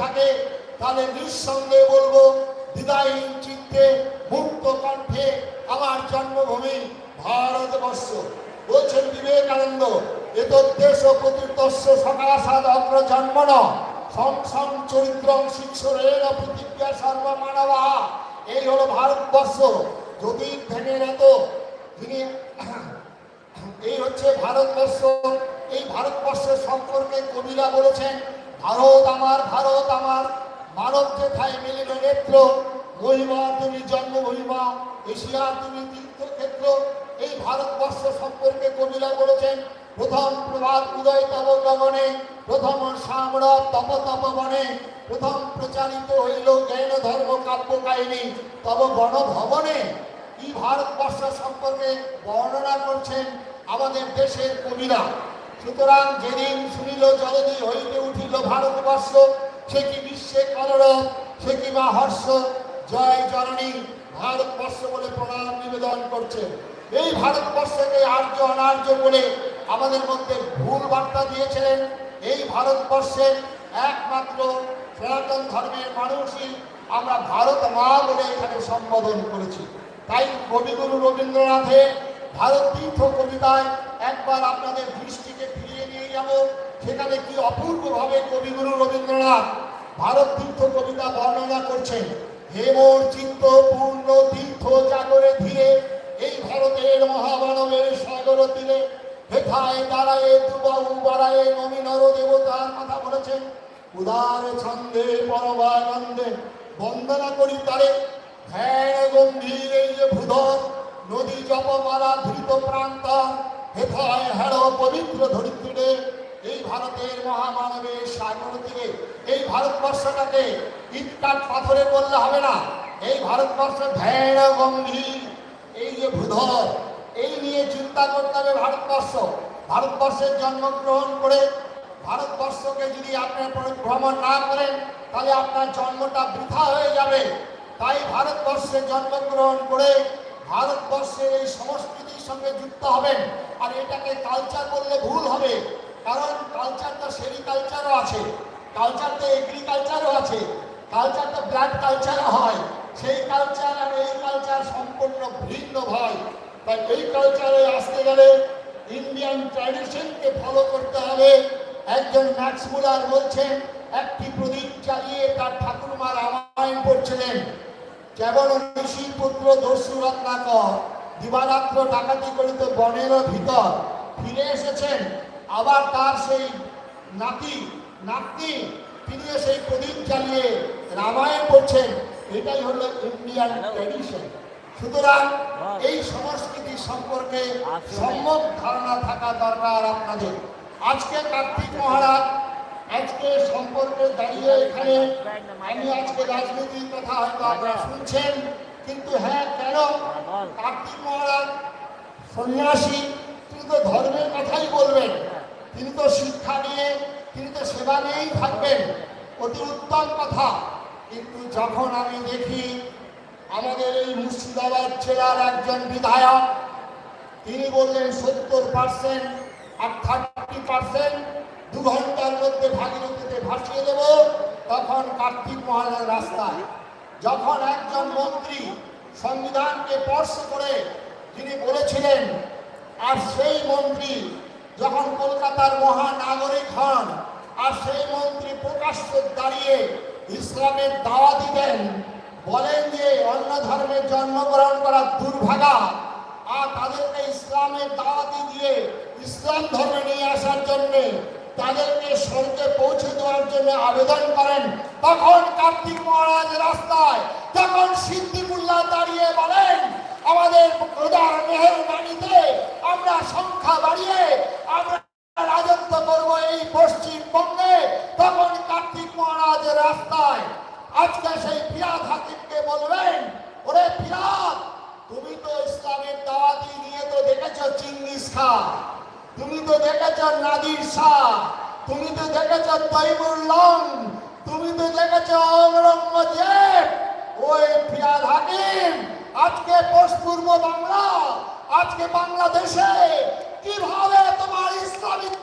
থাকে, তাহলে নিঃসন্দেহে বলব বিদায়হীন চিত্তে মুক্ত কণ্ঠে আমার জন্মভূমি ভারতবর্ষ। বলছেন বিবেকানন্দ এত এতদ্দেশ প্রতির্দস্য সকাশাদ অগ্র জন্মন সংসং চরিত্রং শিক্ষরের প্রতিজ্ঞা সর্বমানবা। এই হলো ভারতবর্ষ। যদি ধ্যানের এত তিনি এই হচ্ছে ভারতবর্ষ। এই ভারতবর্ষের সম্পর্কে কবিরা বলেছেন ভারত আমার ভারত আমার। মানব যেথায় মিলিবে নেত্র, মহিমা তুমি জন্ম, মহিমা এশিয়া তুমি তীর্থক্ষেত্র। এই ভারতবর্ষ সম্পর্কে কবিরা বলেছেন, প্রথম প্রভাত উদয় তব গগনে, প্রথম সাম্র তপ তপ বনে। প্রথম প্রচারিত হইল জ্ঞান, ধর্ম, কাব্য, কাহিনী, তব গণ ভবনে কি ভারতবর্ষ সম্পর্কে বর্ণনা করছেন আমাদের দেশের কবিরা। সুতরাং যেদিন শুনিল জলদি হইতে উঠিল ভারতবর্ষ, সে কি বিশ্বে কলরব সে কি মা হর্ষ জয় জননী, ভারতবর্ষ বলে প্রণাম নিবেদন করছে। এই ভারতবর্ষকে আর্য অনার্য বলে আমাদের মধ্যে ভুল বার্তা দিয়েছিলেন। এই ভারতবর্ষে একমাত্র সনাতন ধর্মের মানুষই আমরা ভারত মা বলে এখানে সম্বোধন করেছি। তাই কবিগুরু রবীন্দ্রনাথের ভারত তীর্থ কবিতায় একবার আপনাদের দৃষ্টিকে ফিরিয়ে নিয়ে যাব। সেখানে কি অপূর্বভাবে কবিগুরু রবীন্দ্রনাথ ভারত তীর্থ কবিতা বর্ণনা করছেন? হে মোর চিত্ত পূর্ণ তীর্থ জাগরে ধীরে, এই ভারতের মহামানবের সাগর তীরে, হেথায় দাঁড়ায় দুবাহু বাড়ায় নমি নর দেবতার কথা বলেছেন। উদার ছন্দে, পরমানন্দে বন্দনা করি তারে। ধ্যান গম্ভীর এই যে ভূধর, নদী জপমালা ধৃত প্রান্ত হেথায় হেড় পবিত্র ধরিত্রীরে এই ভারতের মহামানবের সাগর তীরে এই ভারতবর্ষটাকে ইটকাট পাথরে বললে হবে না। এই ভারতবর্ষ ধ্যান গম্ভীর, এই যে ভূধর, এই নিয়ে চিন্তা করতে হবে ভারতবর্ষ। ভারতবর্ষের জন্মগ্রহণ করে ভারতবর্ষকে যদি আপনি ভ্রমণ না করেন, তাহলে আপনার জন্মটা বৃথা হয়ে যাবে। তাই ভারতবর্ষে জন্মগ্রহণ করে ভারতবর্ষের এই সংস্কৃতির সঙ্গে যুক্ত হবেন। আর এটাকে কালচার বললে ভুল হবে, কারণ কালচারটা সেরিকালচারও আছে কালচারটা এগ্রিকালচারও আছে কালচারটা ব্লাড কালচারও হয়। সেই কালচার আর এই কালচার সম্পূর্ণ ভিন্ন হয় তাই এই কালচারে আসতে গেলে ইন্ডিয়ান ট্র্যাডিশনকে ফলো করতে হবে। একজন ম্যাক্স মুলার বলছেন, একটি প্রদীপ চালিয়ে তার ঠাকুরমা রামায়ণ পড়ছিলেন। কেবল ঋষির পুত্র দস্যু রত্নাকর দিবারাত্র ডাকাতি করিত বনের ভিতর ফিরে এসেছেন। আবার তার সেই নাতি নাতনি তিনি সেই প্রদীপ চালিয়ে রামায়ণ করছেন এটাই হলো ইন্ডিয়ান ট্র্যাডিশন সুতরাং এই সংস্কৃতি সম্পর্কে সম্যক ধারণা থাকা দরকার আপনাদের। আজকে কার্তিক মহারাজ আজকে সম্পর্কে দাঁড়িয়ে এখানে আমি আজকে রাজনীতির কথা হয়তো আপনারা শুনছেন, কিন্তু হ্যাঁ কেন? কার্তিক মহারাজ সন্ন্যাসী, তিনি তো ধর্মের কথাই বলবেন। তিনি তো শিক্ষা নিয়ে, তিনি তো সেবা নিয়েই থাকবেন। অতি উত্তম কথা। কিন্তু যখন আমি দেখি আমাদের এই মুর্শিদাবাদ জেলার একজন বিধায়ক, তিনি বললেন সত্তর পার্সেন্ট আর থার্টি পার্সেন্ট দু ঘণ্টার মধ্যে ভাগীরথীতে ভাসিয়ে দেব, তখন কার্তিক মহারাজ রাস্তায়। যখন একজন মন্ত্রী সংবিধানকে স্পর্শ করে তিনি বলেছিলেন, আর সেই মন্ত্রী যখন কলকাতার মহানাগরিক হন, আর সেই মন্ত্রী প্রকাশ্য দাঁড়িয়ে ইসলামের দাওয়া দিবেন বলেন যে অন্য ধর্মের জন্মগ্রহণ করা দুর্ভাগা, আর তাদেরকে ইসলামের দাওয়াতি দিয়ে ইসলাম ধর্মে নিয়ে আসার জন্য তাদেরকে স্বর্গে পৌঁছে দেওয়ার জন্য আবেদন করেন। তখন কার্তিক মহারাজ রাস্তায় তখন সিদ্ধিমুল্লাহ দাঁড়িয়ে বলেন, আমাদের প্রধান মেহরবানিতে আমরা সংখ্যা বাড়িয়ে আমরা রাজত্ব করব এই পশ্চিমবঙ্গে, তখন কার্তিক মহারাজ রাস্তায় আজকে সেই ফিরাদ হাকিমকে বলবেন, ওরে ফিরাদ, তুমি তো ইসলামের দাওয়াতি নিয়ে তো দেখেছ চিঙ্গিস খা তুমি তো দেখেছ নাদির শাহ, তুমি তো দেখেছ তৈমুর লং তুমি তো দেখেছ ঔরঙ্গজেব। ওই ফিয়াদ হাকিম, আজকে পশ্চিমবঙ্গ বাংলা, আজকে বাংলাদেশে কীভাবে তোমার ইসলামিক